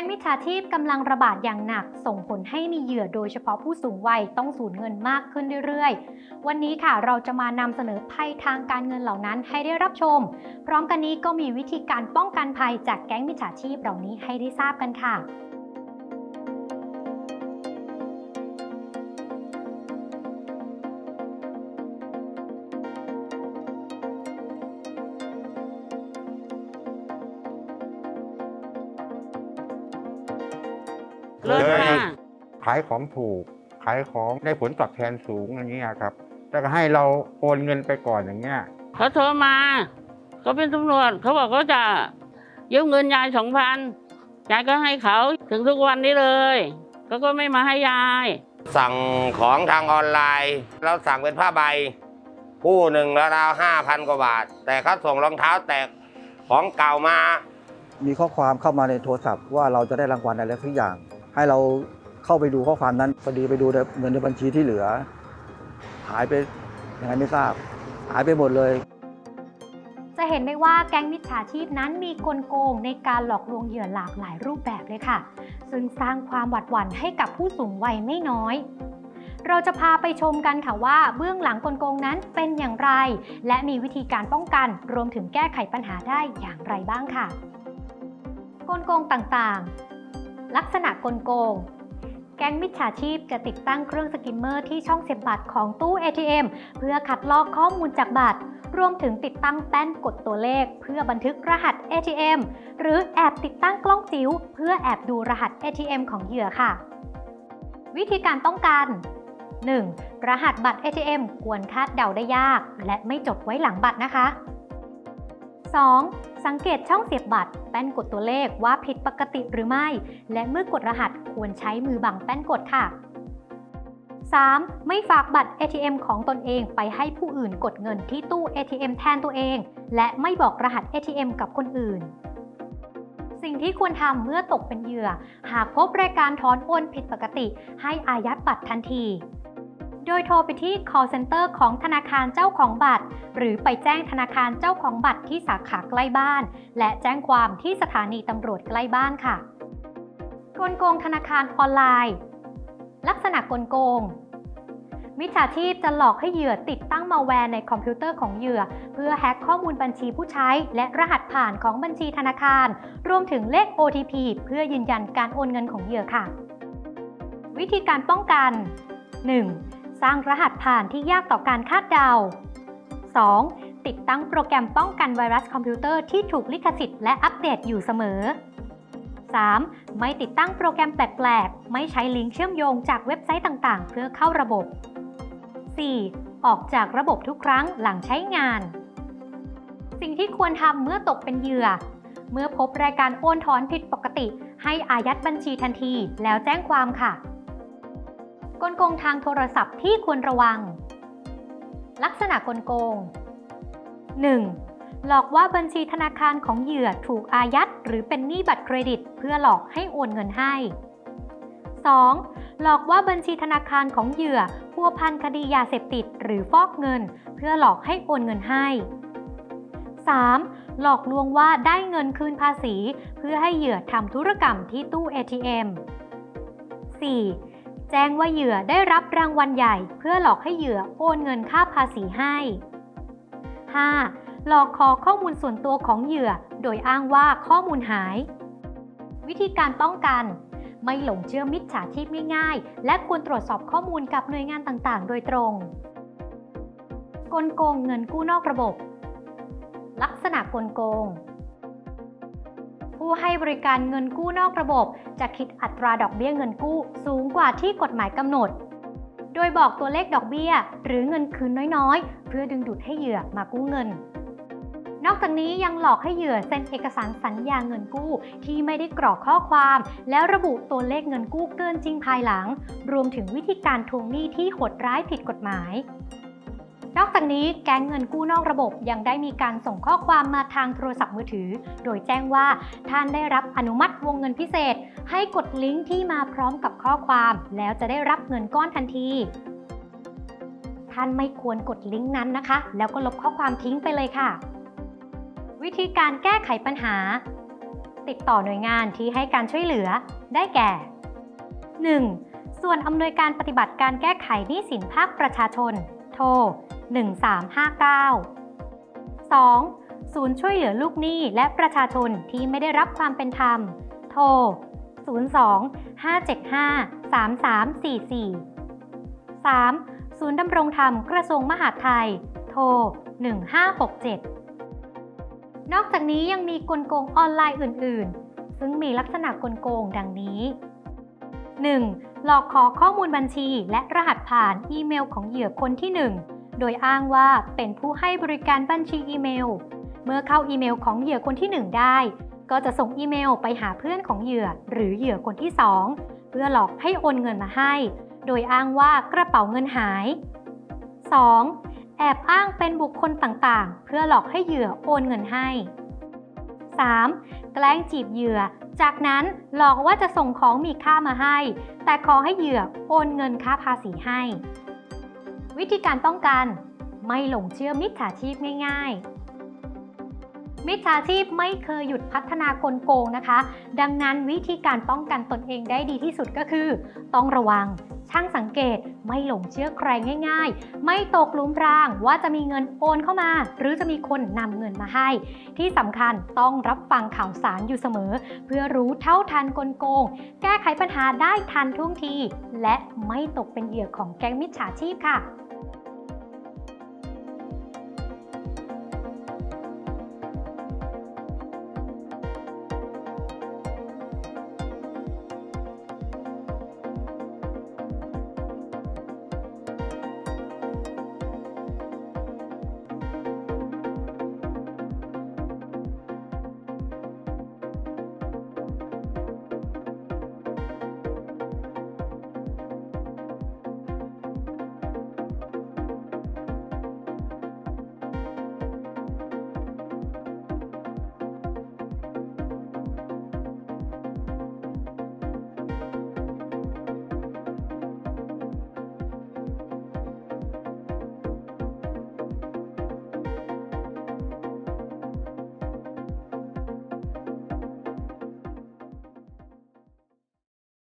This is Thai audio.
ก๊งมิจฉาชีพกำลังระบาดอย่างหนัก ส่งผลให้มีเหยื่อโดยเฉพาะผู้สูงวัยต้องสูญเงินมากขึ้นเรื่อยๆ วันนี้ค่ะเราจะมานำเสนอภัยทางการเงินเหล่านั้นให้ได้รับชม พร้อมกันนี้ก็มีวิธีการป้องกันภัยจากแก๊งมิจฉาชีพเหล่านี้ให้ได้ทราบกันค่ะ เลิศค่ะขายของถูก ขายของได้ผลตอบแทนสูงอย่างเงี้ยครับแล้วก็ให้เราโอนเงินไปก่อนอย่างเงี้ยเขาโทรมาเขาเป็นตำรวจเขาบอกเขาจะยืมเงินยายสองพันยายก็ให้เขาถึงทุกวันนี้เลยเขาก็ไม่มาให้ยาย สั่งของทางออนไลน์ เราสั่งเป็นผ้าใบ คู่หนึ่งแล้วราวห้าพันกว่าบาท แต่เขาส่งรองเท้าแตกของเก่ามา มีข้อความเข้ามาในโทรศัพท์ว่าเราจะได้รางวัลอะไรสักอย่าง ให้เราเข้าไปดูข้อความนั้นพอดีไปดูเงินในบัญชีที่เหลือ หายไปยังไงไม่ทราบ หายไปหมดเลย จะเห็นได้ว่าแก๊งมิจฉาชีพนั้นมีกลโกงในการหลอกลวงเหยื่อหลากหลายรูปแบบเลยค่ะ ซึ่งสร้างความหวาดหวั่นให้กับผู้สูงวัยไม่น้อยเราจะพาไปชมกันค่ะว่าเบื้องหลังกลโกงนั้นเป็นอย่างไร และมีวิธีการป้องกัน รวมถึงแก้ไขปัญหาได้อย่างไรบ้างค่ะ กลโกงต่างๆ ลักษณะกลโกง แก๊งมิจฉาชีพจะติดตั้งเครื่องสกิมเมอร์ที่ช่องเสียบบัตรของตู้ ATM เพื่อคัดลอกข้อมูลจากบัตร รวมถึงติดตั้งแป้นกดตัวเลข เพื่อบันทึกรหัส ATM หรือแอบติดตั้งกล้องจิ๋วเพื่อแอบดูรหัส ATM ของเหยื่อค่ะ วิธีการป้องกัน 1. รหัสบัตร ATM ควรคาดเดาได้ยาก และไม่จดไว้หลังบัตรนะคะ 2. สังเกตช่องเสียบบัตร แป้นกดตัวเลขว่าผิดปกติหรือไม่ และเมื่อกดรหัสควรใช้มือบังแป้นกดค่ะ 3. ไม่ฝากบัตร ATM ของตนเองไปให้ผู้อื่นกดเงินที่ตู้ ATM แทนตัวเอง และไม่บอกรหัส ATM กับคนอื่น สิ่งที่ควรทำเมื่อตกเป็นเหยื่อ หากพบรายการถอนโอนผิดปกติ ให้อายัดบัตรทันที โดยโทรไปที่ call center ของธนาคารเจ้าของบัตร หรือไปแจ้งธนาคารเจ้าของบัตรที่สาขาใกล้บ้าน และแจ้งความที่สถานีตำรวจใกล้บ้านค่ะ กลโกงธนาคารออนไลน์ ลักษณะกลโกงมิจฉาชีพจะหลอกให้เหยื่อติดตั้งมาแวร์ในคอมพิวเตอร์ของเหยื่อ เพื่อแฮ็กข้อมูลบัญชีผู้ใช้ และรหัสผ่านของบัญชีธนาคาร รวมถึงเลข OTP เพื่อยืนยันการโอนเงินของเหยื่อค่ะ วิธีการป้องกัน 1. สร้างรหัสผ่านที่ยากต่อการคาดเดา 2. ติดตั้งโปรแกรมป้องกันไวรัสคอมพิวเตอร์ที่ถูกลิขสิทธิ์และอัปเดตอยู่เสมอ 3. ไม่ติดตั้งโปรแกรมแปลกๆ ไม่ใช้ลิงก์เชื่อมโยงจากเว็บไซต์ต่างๆ เพื่อเข้าระบบ 4. ออกจากระบบทุกครั้งหลังใช้งาน สิ่งที่ควรทำเมื่อตกเป็นเหยื่อ เมื่อพบรายการโอนถอนผิดปกติ ให้อายัดบัญชีทันทีแล้วแจ้งความค่ะ กลโกงทางโทรศัพท์ที่ควรระวัง ลักษณะกลโกง 1. หลอกว่าบัญชีธนาคารของเหยื่อถูกอายัดหรือเป็นหนี้บัตรเครดิต เพื่อหลอกให้โอนเงินให้ 2. หลอกว่าบัญชีธนาคารของเหยื่อพัวพันคดียาเสพติดหรือฟอกเงิน เพื่อหลอกให้โอนเงินให้ 3. หลอกลวงว่าได้เงินคืนภาษี เพื่อให้เหยื่อทำธุรกรรมที่ตู้ ATM 4. แจ้งว่าเหยื่อได้รับรางวัลใหญ่ เพื่อหลอกให้เหยื่อโอนเงินค่าภาษีให้ 5. หลอกขอข้อมูลส่วนตัวของเหยื่อ โดยอ้างว่าข้อมูลหาย วิธีการป้องกัน ไม่หลงเชื่อมิจฉาชีพง่ายๆ และควรตรวจสอบข้อมูลกับหน่วยงานต่างๆ โดยตรง กลโกงเงินกู้นอกระบบ ลักษณะกลโกง ผู้ให้บริการเงินกู้นอกระบบ จะคิดอัตราดอกเบี้ยเงินกู้สูงกว่าที่กฎหมายกำหนด โดยบอกตัวเลขดอกเบี้ย หรือเงินคืนน้อยๆ เพื่อดึงดูดให้เหยื่อมากู้เงิน นอกจากนี้ยังหลอกให้เหยื่อเซ็นเอกสารสัญญาเงินกู้ ที่ไม่ได้กรอกข้อความ แล้วระบุตัวเลขเงินกู้เกินจริงภายหลัง รวมถึงวิธีการทวงหนี้ที่โหดร้ายผิดกฎหมาย นอกจากนี้แก๊งเงินกู้นอกระบบยังได้มีการส่งข้อความมาทางโทรศัพท์มือถือ โดยแจ้งว่าท่านได้รับอนุมัติวงเงินพิเศษ ให้กดลิงก์ที่มาพร้อมกับข้อความ แล้วจะได้รับเงินก้อนทันที ท่านไม่ควรกดลิงก์นั้นนะคะ แล้วก็ลบข้อความทิ้งไปเลยค่ะ วิธีการแก้ไขปัญหา ติดต่อหน่วยงานที่ให้การช่วยเหลือ ได้แก่ 1. ส่วนอำนวยการปฏิบัติการแก้ไขหนี้สินภาคประชาชน โทร 1359 2. ศูนย์ช่วยเหลือลูกหนี้และประชาชนที่ไม่ได้รับความเป็นธรรม โทร 02 575 3344 3. ศูนย์ดำรงธรรมกระทรวงมหาดไทย โทร 1567 นอกจากนี้ยังมีกลโกงออนไลน์อื่น ๆ ซึ่งมีลักษณะกลโกงดังนี้ 1. หลอกขอข้อมูลบัญชีและรหัสผ่านอีเมลของเหยื่อคนที่ 1 โดยอ้างว่าเป็นผู้ให้บริการบัญชีอีเมล เมื่อเข้าอีเมลของเหยื่อคนที่ 1 ได้ ก็จะส่งอีเมลไปหาเพื่อนของเหยื่อหรือเหยื่อคนที่ 2 เพื่อหลอกให้โอนเงินมาให้ โดยอ้างว่ากระเป๋าเงินหาย 2. แอบอ้างเป็นบุคคลต่างๆ เพื่อหลอกให้เหยื่อโอนเงินให้ 3. แกล้งจีบเหยื่อ จากนั้นหลอกว่าจะส่งของมีค่ามาให้ แต่ขอให้เหยื่อโอนเงินค่าภาษีให้ วิธีการป้องกัน ไม่หลงเชื่อมิจฉาชีพง่าย ๆ มิจฉาชีพไม่เคยหยุดพัฒนากลโกงนะคะ ดังนั้นวิธีการป้องกันตนเองได้ดีที่สุดก็คือ ต้องระวัง ช่างสังเกตไม่หลงเชื่อใครง่าย ๆ ไม่ตกหลุมพรางว่าจะมีเงินโอนเข้ามา หรือจะมีคนนำเงินมาให้ ที่สำคัญต้องรับฟังข่าวสารอยู่เสมอ เพื่อรู้เท่าทันกลโกง แก้ไขปัญหาได้ทันท่วงที และไม่ตกเป็นเหยื่อของแก๊งมิจฉาชีพค่ะ